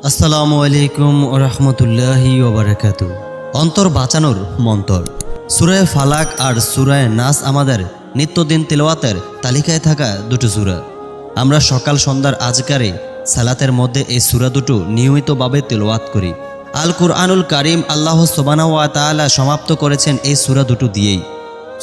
আসসালামু আলাইকুম রহমতুল্লাহি ওবরাকাত অন্তর বাঁচানোর মন্তর। সুরায় ফালাক আর সুরায় নাস আমাদের নিত্যদিন তেলাওয়াতের তালিকায় থাকা দুটো সুরা। আমরা সকাল সন্ধ্যার আজকারে সালাতের মধ্যে এই সুরা দুটো নিয়মিতভাবে তেলাওয়াত করি। আল কুরআনুল কারিম আল্লাহ সোবানা ওয়া তাআলা সমাপ্ত করেছেন এই সুরা দুটো দিয়েই।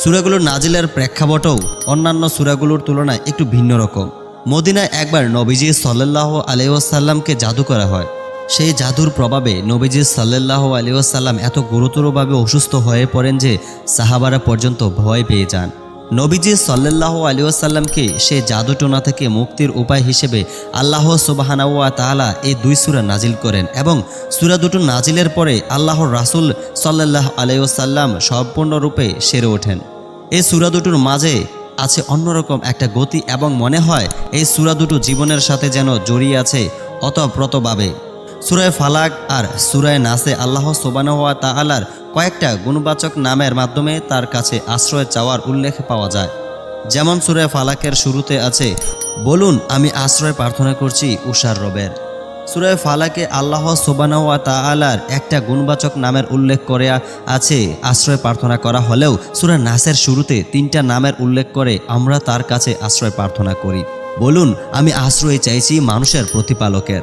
সুরাগুলোর নাজিলের প্রেক্ষাপটও অন্যান্য সুরাগুলোর তুলনায় একটু ভিন্ন রকম। মদিনায় একবার নবীজি সাল্লাহ আলিউসাল্লামকে জাদু করা হয়। সেই জাদুর প্রভাবে নবীজি সাল্লাহ আলিউসাল্লাম এত গুরুতরভাবে অসুস্থ হয়ে পড়েন যে সাহাবারা পর্যন্ত ভয় পেয়ে যান। নবীজি সাল্লাহ আলিউসাল্লামকে সে জাদুটোনা থেকে মুক্তির উপায় হিসেবে আল্লাহ সুবাহানাউয়া তাআলা এই দুই সুরা নাজিল করেন এবং সুরা দুটো নাজিলের পরে আল্লাহর রাসুল সাল্লাহ আলাইসাল্লাম সম্পূর্ণরূপে সেরে ওঠেন। এই সুরা দুটোর মাঝে আছে অন্যরকম একটা গতি এবং মনে হয় এই সুরা দুটো জীবনের সাথে যেন জড়িয়ে আছে অতপ্রতভাবে সুরায় ফালাক আর সুরায় নাসে আল্লাহ সোবানহওয়া তাআলার কয়েকটা গুণবাচক নামের মাধ্যমে তার কাছে আশ্রয় চাওয়ার উল্লেখ পাওয়া যায়। যেমন সুরায় ফালাকের শুরুতে আছে, বলুন, আমি আশ্রয় প্রার্থনা করছি উষার রবের। সুরায় ফালাকে আল্লাহ সোবানাওয়া তাআলার একটা গুণবাচক নামের উল্লেখ করে আছে। আশ্রয় প্রার্থনা করা হলেও সুরা নাসের শুরুতে তিনটা নামের উল্লেখ করে আমরা তার কাছে আশ্রয় প্রার্থনা করি। বলুন, আমি আশ্রয় চাইছি মানুষের প্রতিপালকের,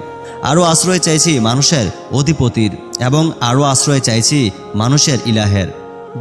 আরও আশ্রয় চাইছি মানুষের অধিপতির, এবং আরও আশ্রয় চাইছি মানুষের ইলাহের।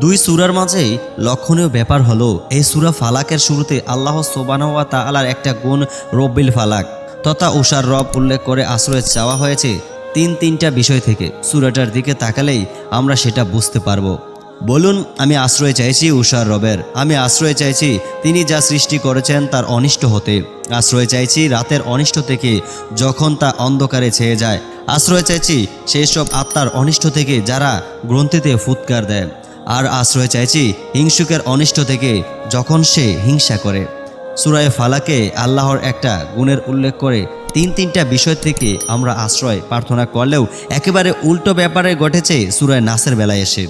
দুই সুরার মাঝেই লক্ষণীয় ব্যাপার হলো, এই সুরা ফালাকের শুরুতে আল্লাহ সোবানওয়া তাআলার একটা গুণ রব্বিল ফালাক তথা উষার রব উল্লেখ করে আশ্রয় চাওয়া হয়েছে তিন তিনটা বিষয় থেকে। সুরাটার দিকে তাকালেই আমরা সেটা বুঝতে পারব। বলুন, আমি আশ্রয় চাইছি উষার রবের। আমি আশ্রয় চাইছি তিনি যা সৃষ্টি করেছেন তার অনিষ্ট হতে। আশ্রয় চাইছি রাতের অনিষ্ট থেকে যখন তা অন্ধকারে ছেয়ে যায়। আশ্রয় চাইছি সেই সব আত্মার অনিষ্ট থেকে যারা গ্রন্থিতে ফুৎকার দেয়। আর আশ্রয় চাইছি হিংসুকের অনিষ্ট থেকে যখন সে হিংসা করে। সুরায় ফালাকে আল্লাহর একটা গুণের উল্লেখ করে তিন তিনটা বিষয় থেকে আমরা আশ্রয় প্রার্থনা করলেও একেবারে উল্টো ব্যাপারে ঘটেছে সুরায় নাসের বেলায় এসে।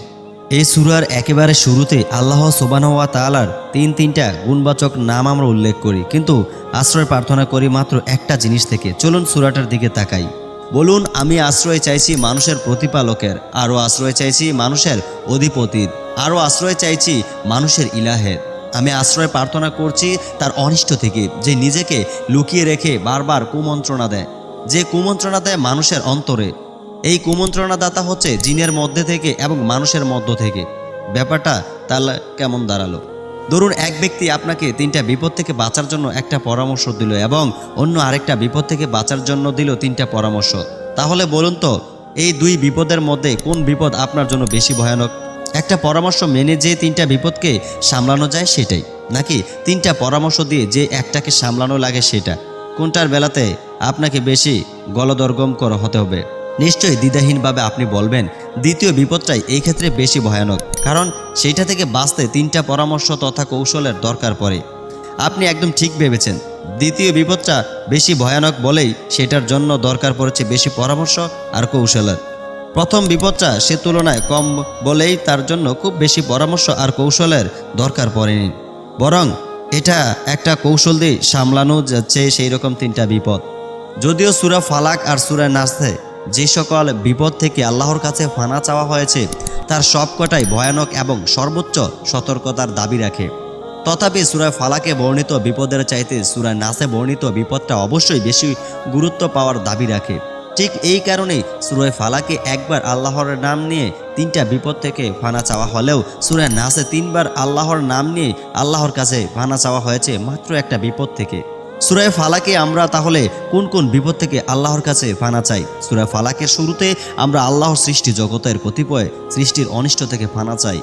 এই সুরার একেবারে শুরুতে আল্লাহ সোবানওয়া তালার তিন তিনটা গুণবাচক নাম আমরা উল্লেখ করি, কিন্তু আশ্রয় প্রার্থনা করি মাত্র একটা জিনিস থেকে। চলুন সুরাটার দিকে তাকাই। বলুন, আমি আশ্রয় চাইছি মানুষের প্রতিপালকের, আরও আশ্রয় চাইছি মানুষের অধিপতির, আরও আশ্রয় চাইছি মানুষের ইলাহের। আমি আশ্রয় প্রার্থনা করছি তার অনিষ্ট থেকে, যে নিজেকে লুকিয়ে রেখে বারবার কুমন্ত্রণা দেয়, যে কুমন্ত্রণা দেয় মানুষের অন্তরে। এই কুমন্ত্রণাদাতা হচ্ছে জিনের মধ্যে থেকে এবং মানুষের মধ্য থেকে। ব্যাপারটা তাহলে কেমন দাঁড়াল? ধরুন, এক ব্যক্তি আপনাকে তিনটা বিপদ থেকে বাঁচার জন্য একটা পরামর্শ দিল এবং অন্য আরেকটা বিপদ থেকে বাঁচার জন্য দিল তিনটা পরামর্শ। তাহলে বলুন তো, এই দুই বিপদের মধ্যে কোন বিপদ আপনার জন্য বেশি ভয়ানক? একটা পরামর্শ মেনে যে তিনটা বিপদকে সামলানো যায় সেটাই। নাকি তিনটা পরামর্শ দিয়ে যে একটাকে সামলানো লাগে সেটা? কোনটার বেলাতে আপনাকে বেশি গলদর্গম করা হতে হবে? নিশ্চয়ই দ্বিধাহীনভাবে আপনি বলবেন, দ্বিতীয় বিপদটাই এই ক্ষেত্রে বেশি ভয়ানক, কারণ সেইটা থেকে বাঁচতে তিনটা পরামর্শ তথা কৌশলের দরকার পড়ে। আপনি একদম ঠিক ভেবেছেন, দ্বিতীয় বিপদটা বেশি ভয়ানক বলেই সেটার জন্য দরকার পড়েছে বেশি পরামর্শ আর কৌশলের। প্রথম বিপদটা সে তুলনায় কম বলেই তার জন্য খুব বেশি পরামর্শ আর কৌশলের দরকার পড়েনি। বরং এটা একটা কৌশল দিয়ে সামলানো যাচ্ছে সেই রকম তিনটা বিপদ। যদিও সুরা ফালাক আর সুরা নাসে যে সকল বিপদ থেকে আল্লাহর কাছে ফানা চাওয়া হয়েছে, তার সবকটাই ভয়ানক এবং সর্বোচ্চ সতর্কতার দাবি রাখে। তথাপি সুরায় ফালাকে বর্ণিত বিপদের চাইতে সুরায় নাসে বর্ণিত বিপদটা অবশ্যই বেশি গুরুত্ব পাওয়ার দাবি রাখে। ঠিক এই কারণেই সুরায় ফালাকে একবার আল্লাহর নাম নিয়ে তিনটা বিপদ থেকে ফানা চাওয়া হলেও সুরায় নাসে তিনবার আল্লাহর নাম নিয়ে আল্লাহর কাছে ফানা চাওয়া হয়েছে মাত্র একটা বিপদ থেকে। সুরায় ফালাকে আমরা তাহলে কোন কোন বিপদ থেকে আল্লাহর কাছে ফানা চাই? সুরায় ফালাকের শুরুতে আমরা আল্লাহর সৃষ্টি জগতের কতিপয় সৃষ্টির অনিষ্ট থেকে ফানা চাই।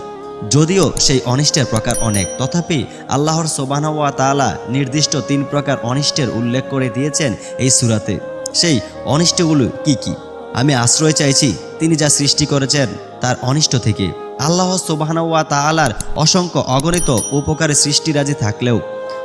যদিও সেই অনিষ্টের প্রকার অনেক, তথাপি আল্লাহর সোবানওয়া তাআলা নির্দিষ্ট তিন প্রকার অনিষ্টের উল্লেখ করে দিয়েছেন এই সুরাতে। সেই অনিষ্টগুলো কি কি? আমি আশ্রয় চাইছি, তিনি যা সৃষ্টি করেছেন তার অনিষ্ট থেকে। আল্লাহ সোবাহানুয়া তাআলার অসংখ্য অগণিত উপকারে সৃষ্টিরাজি থাকলেও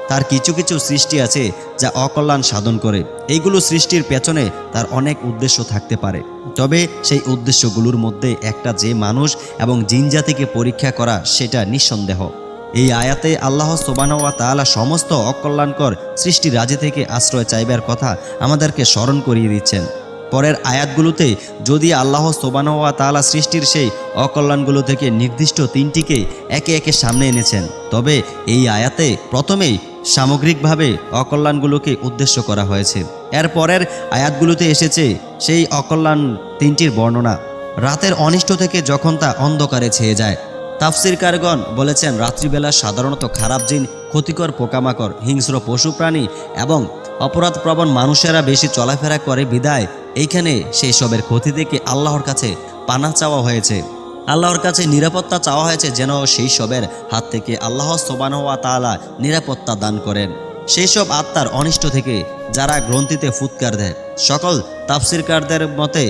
তার কিছু কিছু সৃষ্টি আছে যা অকল্যাণ সাধন করে। এইগুলো সৃষ্টির পেছনে তার অনেক উদ্দেশ্য থাকতে পারে। তবে সেই উদ্দেশ্যগুলোর মধ্যে একটা যে মানুষ এবং জিনজাতিকে পরীক্ষা করা, সেটা নিঃসন্দেহ। এই আয়াতে আল্লাহ সোবানওয়া তালা সমস্ত অকল্যাণকর সৃষ্টি রাজি থেকে আশ্রয় চাইবার কথা আমাদেরকে স্মরণ করিয়ে দিচ্ছেন। পরের আয়াতগুলোতে, যদি আল্লাহ সোবানওয়া তালা সৃষ্টির সেই অকল্যাণগুলো থেকে নির্দিষ্ট তিনটিকে একে একে সামনে এনেছেন, তবে এই আয়াতে প্রথমেই সামগ্রিকভাবে অকল্যাণগুলোকে উদ্দেশ্য করা হয়েছে। এর পরের আয়াতগুলোতে এসেছে সেই অকল্যাণ তিনটির বর্ণনা। রাতের অনিষ্ট থেকে যখন তা অন্ধকারে ছেয়ে যায় তাফসিরকারগণ বলেছেন, রাত্রিবেলা সাধারণত খারাপ জিন, ক্ষতিকর পোকামাকড়, হিংস্র পশু প্রাণী এবং অপরাধপ্রবণ মানুষেরা বেশি চলাফেরা করে বিদায়। এইখানে সেই সবের ক্ষতি থেকে আল্লাহর কাছে পানা চাওয়া হয়েছে। আল্লাহর কাছে নিরাপত্তা চাওয়া হয়েছে যেন সেই সবের হাত থেকে আল্লাহ সোবানহওয়া তাআলা নিরাপত্তা দান করেন। সেই সব আত্মার অনিষ্ট থেকে যারা গ্রন্থিতে ফুৎকার দেয়। সকল তাফসিরকারদের মতে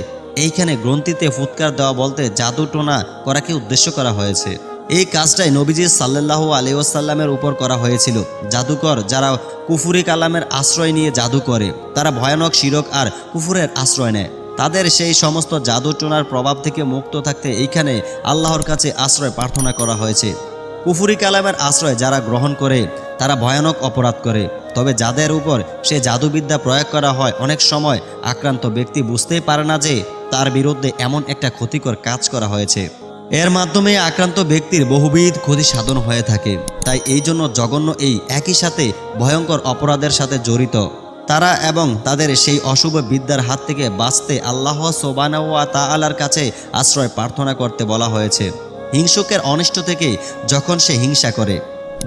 এইখানে গ্রন্থিতে ফুৎকার দেওয়া বলতে জাদু টোনা করাকে উদ্দেশ্য করা হয়েছে। এই কাজটাই নবীজি সাল্লাহ আলিউসাল্লামের উপর করা হয়েছিল। জাদুকর যারা কুফুরি কালামের আশ্রয় নিয়ে জাদু করে, তারা ভয়ানক শিরক আর কুফুরের আশ্রয় নেয়। তাদের সেই সমস্ত জাদু টোনার প্রভাব থেকে মুক্ত থাকতে এইখানে আল্লাহর কাছে আশ্রয় প্রার্থনা করা হয়েছে। কুফুরি কালামের আশ্রয় যারা গ্রহণ করে, তারা ভয়ানক অপরাধ করে। তবে যাদের উপর সে জাদুবিদ্যা প্রয়োগ করা হয়, অনেক সময় আক্রান্ত ব্যক্তি বুঝতেই পারে না যে তার বিরুদ্ধে এমন একটা ক্ষতিকর কাজ করা হয়েছে। এর মাধ্যমে আক্রান্ত ব্যক্তির বহুবিধ ক্ষতি সাধন হয়ে থাকে। তাই এই জন্য জঘন্য এই একই সাথে ভয়ঙ্কর অপরাধের সাথে জড়িত। তারা এবং তাদের সেই অশুভ বিদ্যার হাত থেকে বাঁচতে আল্লাহ সোবানাওয়া তাআলার কাছে আশ্রয় প্রার্থনা করতে বলা হয়েছে। হিংসকের অনিষ্ট থেকে যখন সে হিংসা করে,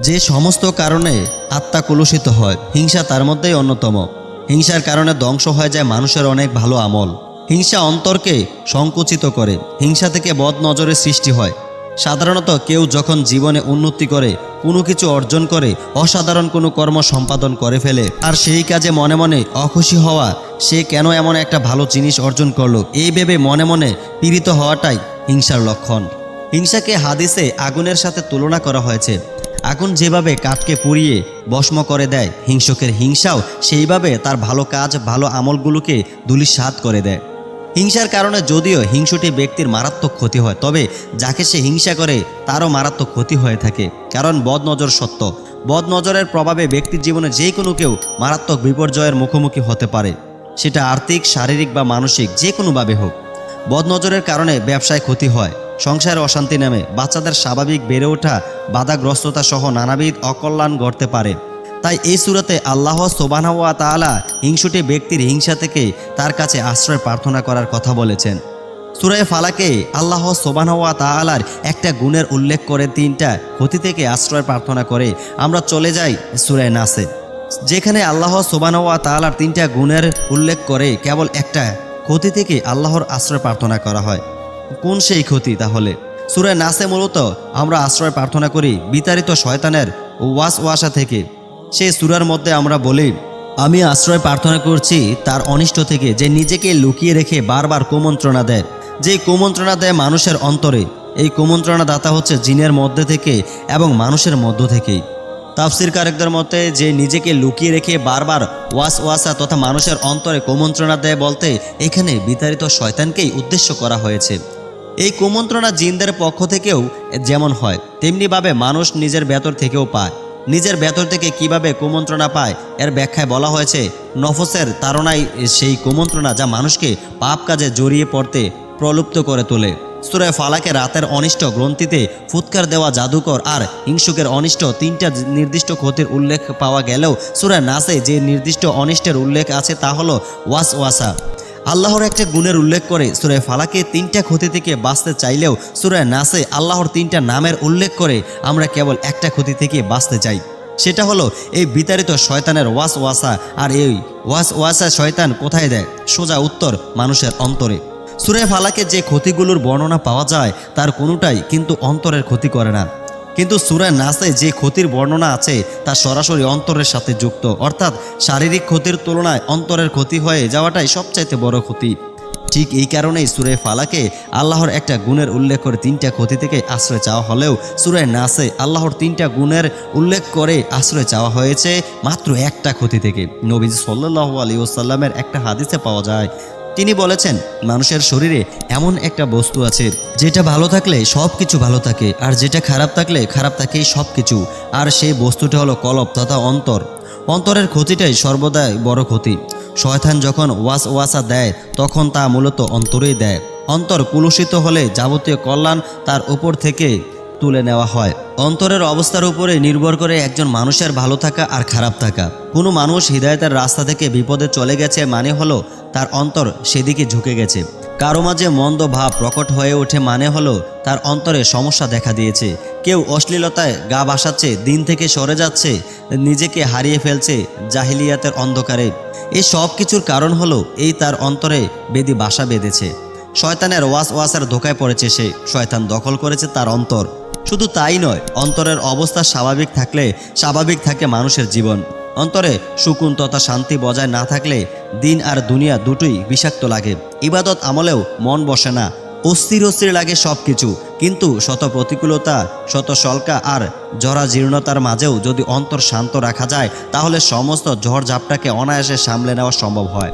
যে সমস্ত কারণে আত্মা কলুষিত হয়, হিংসা তার মধ্যেই অন্যতম। হিংসার কারণে ধ্বংস হয়ে যায় মানুষের অনেক ভালো আমল। হিংসা অন্তরকে সংকুচিত করে। হিংসা থেকে বদ নজরের সৃষ্টি হয়। সাধারণত কেউ যখন জীবনে উন্নতি করে, কোনো কিছু অর্জন করে, অসাধারণ কোনো কর্ম সম্পাদন করে ফেলে, আর সেই কাজে মনে মনে অখুশি হওয়া, সে কেন এমন একটা ভালো জিনিস অর্জন করল? এই ভেবে মনে মনে পীড়িত হওয়াটাই হিংসার লক্ষণ। হিংসাকে হাদিসে আগুনের সাথে তুলনা করা হয়েছে। আগুন যেভাবে কাঠকে পুড়িয়ে ভস্ম করে দেয়, হিংসকের হিংসাও সেইভাবে তার ভালো কাজ, ভালো আমলগুলোকে ধুলিসাৎ করে দেয়। হিংসার কারণে যদিও হিংসুটি ব্যক্তির মারাত্মক ক্ষতি হয়, তবে যাকে সে হিংসা করে, তারও মারাত্মক ক্ষতি হয়ে থাকে। কারণ বদনজর সত্য। বদনজরের প্রভাবে ব্যক্তির জীবনে যে কোনো কেউ মারাত্মক বিপর্যয়ের মুখোমুখি হতে পারে। সেটা আর্থিক, শারীরিক বা মানসিক, যে কোনোভাবে হোক। বদনজরের কারণে ব্যবসায় ক্ষতি হয়। সংসারে অশান্তি নামে বাচ্চাদের স্বাভাবিক বেড়ে ওঠা, বাধাগ্রস্ততা সহ নানাবিধ অকল্যাণ ঘটতে পারে। তাই এই সুরতে আল্লাহ সোবানওয়া তাআলা হিংসুটি ব্যক্তির হিংসা থেকে তার কাছে আশ্রয় প্রার্থনা করার কথা বলেছেন। সুরায় ফালাকে আল্লাহ সোবানওয়া তাআলার একটা গুণের উল্লেখ করে তিনটা ক্ষতি থেকে আশ্রয় প্রার্থনা করে। আমরা চলে যাই সুরায় নাসে যেখানে আল্লাহ সোবানওয়া তাআলার তিনটা গুণের উল্লেখ করে কেবল একটা ক্ষতি থেকে আল্লাহর আশ্রয় প্রার্থনা করা হয়। কোন সেই ক্ষতি তাহলে? সুরায় নাসে মূলত আমরা আশ্রয় প্রার্থনা করি বিতাড়িত শয়তানের ওয়াস ওয়াসা থেকে। সেই সুরার মধ্যে আমরা বলি, আমি আশ্রয় প্রার্থনা করছি তার অনিষ্ট থেকে যে নিজেকে লুকিয়ে রেখে বারবার কুমন্ত্রণা দেয়। যে কুমন্ত্রণা দেয় মানুষের অন্তরে, এই কুমন্ত্রণা দাতা হচ্ছে জিনের মধ্যে থেকে এবং মানুষের মধ্য থেকেই। তাফসির কারেকদের মতে, যে নিজেকে লুকিয়ে রেখে বারবার ওয়াস ওয়াসা তথা মানুষের অন্তরে কুমন্ত্রণা দেয় বলতে এখানে বিতাড়িত শয়তানকেই উদ্দেশ্য করা হয়েছে। এই কুমন্ত্রণা জিনদের পক্ষ থেকেও যেমন হয়, তেমনিভাবে মানুষ নিজের ভেতর থেকেও পায়। নিজের ভেতর থেকে কীভাবে কুমন্ত্রণা পায়, এর ব্যাখ্যায় বলা হয়েছে, নফসের তাড়নায় সেই কুমন্ত্রণা যা মানুষকে পাপ কাজে জড়িয়ে পড়তে প্রলুপ্ত করে তোলে। সুরায় ফালাকে রাতের অনিষ্ট গ্রন্থিতে ফুৎকার দেওয়া জাদুকর আর হিংসুকের অনিষ্ট তিনটা নির্দিষ্ট ক্ষতির উল্লেখ পাওয়া গেলেও সুরায় নাসে যে নির্দিষ্ট অনিষ্টের উল্লেখ আছে তা হলো ওয়াস ওয়াসা আল্লাহর একটা গুণের উল্লেখ করে সুরায় ফালাকে তিনটা ক্ষতি থেকে বাঁচতে চাইলেও সুরায় নাসে আল্লাহর তিনটা নামের উল্লেখ করে আমরা কেবল একটা ক্ষতি থেকে বাঁচতে চাই। সেটা হলো এই বিতাড়িত শয়তানের ওয়াস ওয়াসা আর এই ওয়াস ওয়াসা শয়তান কোথায় দেয়? সোজা উত্তর, মানুষের অন্তরে। সুরে ফালাকে যে ক্ষতিগুলোর বর্ণনা পাওয়া যায়, তার কোনোটাই কিন্তু অন্তরের ক্ষতি করে না। কিন্তু সুরায় নাসে যে ক্ষতির বর্ণনা আছে তা সরাসরি অন্তরের সাথে যুক্ত। অর্থাৎ শারীরিক ক্ষতির তুলনায় অন্তরের ক্ষতি হয়ে যাওয়াটাই সবচাইতে বড় ক্ষতি। ঠিক এই কারণেই সুরে ফালাকে আল্লাহর একটা গুণের উল্লেখ করে তিনটা ক্ষতি থেকে আশ্রয় চাওয়া হলেও সুরে নাসে আল্লাহর তিনটা গুণের উল্লেখ করে আশ্রয় চাওয়া হয়েছে মাত্র একটা ক্ষতি থেকে। নবীজ সাল্লাহ আলী ওসাল্লামের একটা হাদিসে পাওয়া যায় তিনি বলেছেন, মানুষের শরীরে এমন একটা বস্তু আছে, যেটা ভালো থাকলে সব কিছু ভালো থাকে, আর যেটা খারাপ থাকলে খারাপ থাকেই সব কিছু আর সেই বস্তুটা হলো কলব তথা অন্তর। অন্তরের ক্ষতিটাই সর্বদাই বড় ক্ষতি। শয়তান যখন ওয়াস ওয়াসা দেয়, তখন তা মূলত অন্তরেই দেয়। অন্তর কুলুষিত হলে যাবতীয় কল্যাণ তার উপর থেকে তুলে নেওয়া হয়। অন্তরের অবস্থার উপরে নির্ভর করে একজন মানুষের ভালো থাকা আর খারাপ থাকা। কোনো মানুষ হৃদায়তের রাস্তা থেকে বিপদে চলে গেছে মানে হলো তার অন্তর সেদিকে ঝুঁকে গেছে। কারও মাঝে মন্দ ভাব প্রকট হয়ে ওঠে মানে হলো তার অন্তরে সমস্যা দেখা দিয়েছে। কেউ অশ্লীলতায় গা বাসাচ্ছে দিন থেকে সরে যাচ্ছে, নিজেকে হারিয়ে ফেলছে জাহিলিয়াতের অন্ধকারে। এই সব কিছুর কারণ হলো এই তার অন্তরে বেদি বাসা বেঁধেছে। শয়তানের ওয়াস ওয়াসার ধোকায় পড়েছে সে। শয়তান দখল করেছে তার অন্তর। শুধু তাই নয়, অন্তরের অবস্থা স্বাভাবিক থাকলে স্বাভাবিক থাকে মানুষের জীবন। অন্তরে সুকুন তথা শান্তি বজায় না থাকলে দিন আর দুনিয়া দুটোই বিষাক্ত লাগে। ইবাদত আমলেও মন বসে না। অস্থির অস্থির লাগে সব কিছু কিন্তু শত প্রতিকূলতা, শত সলকা আর জরা জীর্ণতার মাঝেও যদি অন্তর শান্ত রাখা যায়, তাহলে সমস্ত ঝড় ঝাপটাকে অনায়াসে সামলে নেওয়া সম্ভব হয়।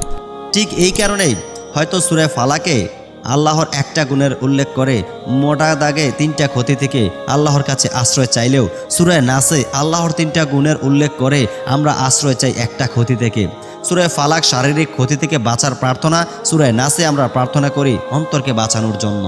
ঠিক এই কারণেই হয়তো সুরে ফালাকে আল্লাহর একটা গুণের উল্লেখ করে, মোটা দাগে তিনটা ক্ষতি থেকে আল্লাহর কাছে আশ্রয় চাইলেও সুরায় নাসে আল্লাহর তিনটা গুণের উল্লেখ করে আমরা আশ্রয় চাই একটা ক্ষতি থেকে। সুরায় ফালাক শারীরিক ক্ষতি থেকে বাঁচার প্রার্থনা সুরায় নাসে আমরা প্রার্থনা করি অন্তরকে বাঁচানোর জন্য।